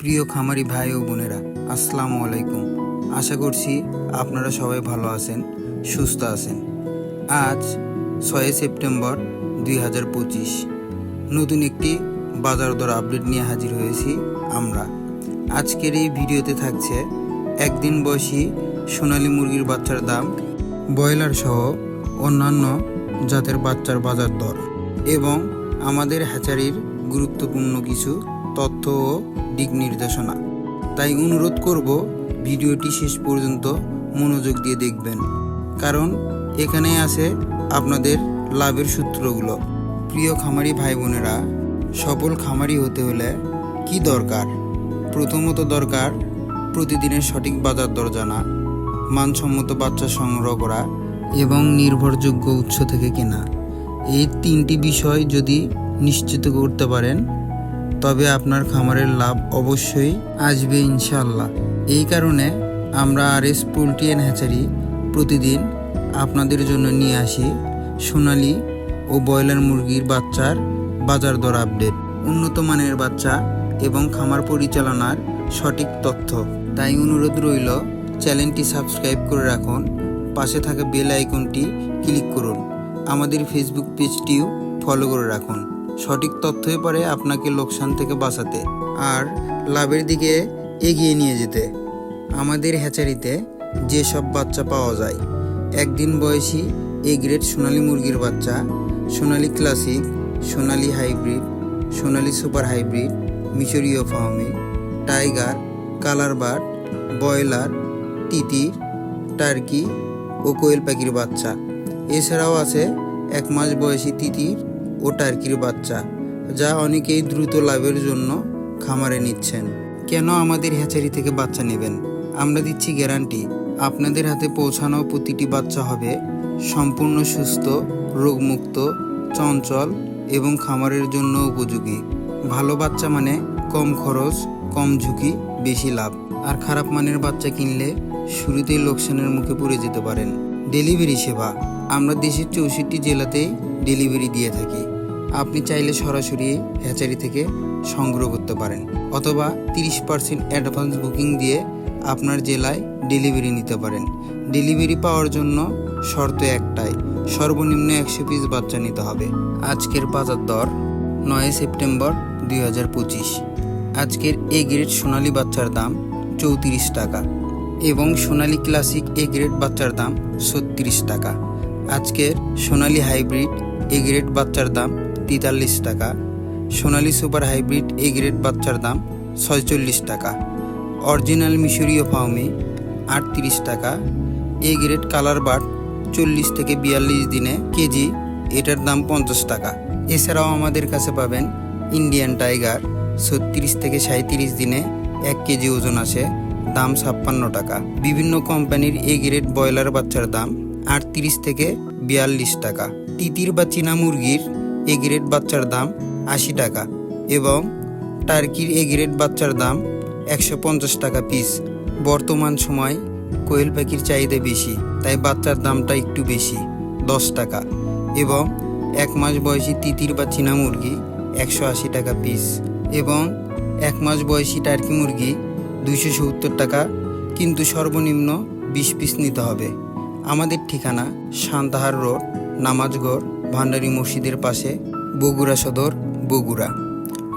প্রিয় খামারি ভাই ও বোনেরা, আসসালামু আলাইকুম। আশা করছি আপনারা সবাই ভালো আছেন, সুস্থ আছেন। আজ ছয় সেপ্টেম্বর দুই হাজার পঁচিশ। নতুন একটি বাজার দর আপডেট নিয়ে হাজির হয়েছি আমরা। আজকের এই ভিডিওতে থাকছে একদিন বয়সী সোনালী মুরগির বাচ্চার দাম, ব্রয়লার সহ অন্যান্য জাতের বাচ্চার বাজার দর এবং আমাদের হ্যাচারির গুরুত্বপূর্ণ কিছু তথ্য ও দিক নির্দেশনা। তাই অনুরোধ করব ভিডিওটি শেষ পর্যন্ত মনোযোগ দিয়ে দেখবেন। কারণ এখানে আছে আপনাদের লাভের সূত্রগুলো। প্রিয় খামারি ভাই বোনেরা সফল খামারি হতে হলে কি দরকার? প্রথমত দরকার প্রতিদিনের সঠিক বাজার দর জানা, মানসম্মত বাচ্চা সংগ্রহ করা এবং নির্ভরযোগ্য উৎস থেকে কেনা। এই তিনটি বিষয় যদি নিশ্চিত করতে পারেন তবে আপনার খামারের লাভ অবশ্যই আসবে ইনশাল্লাহ এই কারণে আমরা R S poultry and hatchery প্রতিদিন আপনাদের জন্য নিয়ে আসি সোনালি ও ব্রয়লার মুরগির বাচ্চার বাজার দর আপডেট, উন্নত মানের বাচ্চা এবং খামার পরিচালনার সঠিক তথ্য। তাই অনুরোধ রইল, চ্যানেলটি সাবস্ক্রাইব করে রাখুন, পাশে থাকা বেল আইকনটি ক্লিক করুন। আমাদের ফেসবুক পেজটিও ফলো করে রাখুন। সঠিক তথ্যই পারে আপনাকে লোকসান থেকে বাঁচাতে আর লাভের দিকে এগিয়ে নিয়ে যেতে। আমাদের হ্যাচারিতে যেসব বাচ্চা পাওয়া যায়, একদিন বয়সী এ গ্রেড সোনালী মুরগির বাচ্চা, Sonali classic, Sonali hybrid, Sonali super hybrid, মিশরীয় ফার্মি, টাইগার, কালার বার্ড, ব্রয়লার, তিতির, টার্কি ও কোয়েল পাখির বাচ্চা। এছাড়াও আছে এক মাস বয়সী তিতির ও টার্কির বাচ্চা? যা অনেকেই দ্রুত লাভের জন্য খামারে নিচ্ছেন। কেন আমাদের হ্যাচারি থেকে বাচ্চা নেবেন? আমরা দিচ্ছি গ্যারান্টি। আপনাদের হাতে পৌঁছানো প্রতিটি বাচ্চা হবে সম্পূর্ণ সুস্থ, রোগমুক্ত, চঞ্চল এবং খামারের জন্য উপযোগী। ভালো বাচ্চা মানে কম খরচ, কম ঝুঁকি, বেশি লাভ। আর খারাপ মানের বাচ্চা কিনলে শুরুতেই লোকসানের মুখে পড়ে যেতে পারেন। ডেলিভারি সেবা। আমরা দেশের চৌষট্টি জেলাতেই ডেলিভারি দিয়ে থাকি। আপনি চাইলে সরাসরি হ্যাচারি থেকে সংগ্রহ করতে পারেন, অথবা তিরিশ পার্সেন্ট অ্যাডভান্স বুকিং দিয়ে আপনার জেলায় ডেলিভারি নিতে পারেন। ডেলিভারি পাওয়ার জন্য শর্ত একটাই, সর্বনিম্ন একশো পিস বাচ্চা নিতে হবে। আজকের বাজার দর নয় সেপ্টেম্বর দুই হাজার পঁচিশ। আজকের এ গ্রেড সোনালী বাচ্চার দাম চৌত্রিশ টাকা এবং সোনালী ক্লাসিক এ গ্রেড বাচ্চার দাম ছত্রিশ টাকা। আজকের সোনালী হাইব্রিড এ গ্রেড বাচ্চার দাম তেতাল্লিশ taka. Sonali super hybrid A grade বাচ্চার দাম ছয়চল্লিশ টাকা। অরিজিনাল মিশরীয় ফাউমি আটত্রিশ টাকা। এ গ্রেড কালার বাট চল্লিশ থেকে বিয়াল্লিশ দিনে কেজি, এটার দাম পঞ্চাশ টাকা। এছাড়াও আমাদের কাছে পাবেন ইন্ডিয়ান টাইগার, ছত্রিশ থেকে সাঁত্রিশ দিনে এক কেজি ওজন আছে, দাম ছাপ্পান্ন টাকা। বিভিন্ন কোম্পানির এ গ্রেড ব্রয়লার বাচ্চার দাম আটত্রিশ থেকে বিয়াল্লিশ টাকা। তিতির বা চীনা মুরগির এ গ্রেড বাচ্চার দাম আশি টাকা এবং টার্কির এ গ্রেড বাচ্চার দাম একশো পঞ্চাশ টাকা পিস বর্তমান সময় কোয়েল পাখির চাহিদা বেশি, তাই বাচ্চার দামটা একটু বেশি, দশ টাকা এবং এক মাস বয়সী তিতির বা চীনা মুরগি একশো আশি টাকা পিস এবং এক মাস বয়সী টার্কি মুরগি দুইশো সত্তর টাকা, কিন্তু সর্বনিম্ন বিশ পিস নিতে হবে। আমাদের ঠিকানা সান্তাহার রোড, নামাজগড় ভান্ডারী মসজিদের পাশে বগুড়া সদর, বগুড়া।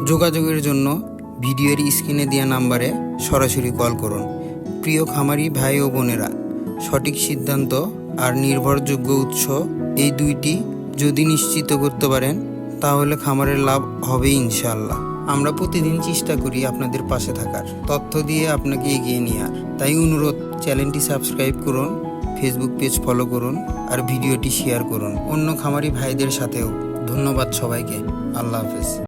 যোগাযোগের জন্য ভিডিওর স্ক্রিনে দেওয়া নাম্বারে সরাসরি কল করুন। প্রিয় খামারি ভাই ও বোনেরা, সঠিক সিদ্ধান্ত আর নির্ভরযোগ্য উৎস এই দুইটি যদি নিশ্চিত করতে পারেন, তাহলে খামারের লাভ হবে ইনশাল্লাহ আমরা প্রতিদিন চেষ্টা করি আপনাদের পাশে থাকার। তথ্য দিয়ে আপনাকে এগিয়ে নেওয়ার তাই অনুরোধ, চ্যানেলটি সাবস্ক্রাইব করুন। ফেসবুক পেজ ফলো করুন আর ভিডিওটি শেয়ার করুন। অন্য খামারি ভাইদের সাথেও ধন্যবাদ সবাইকে। আল্লাহ হাফেজ।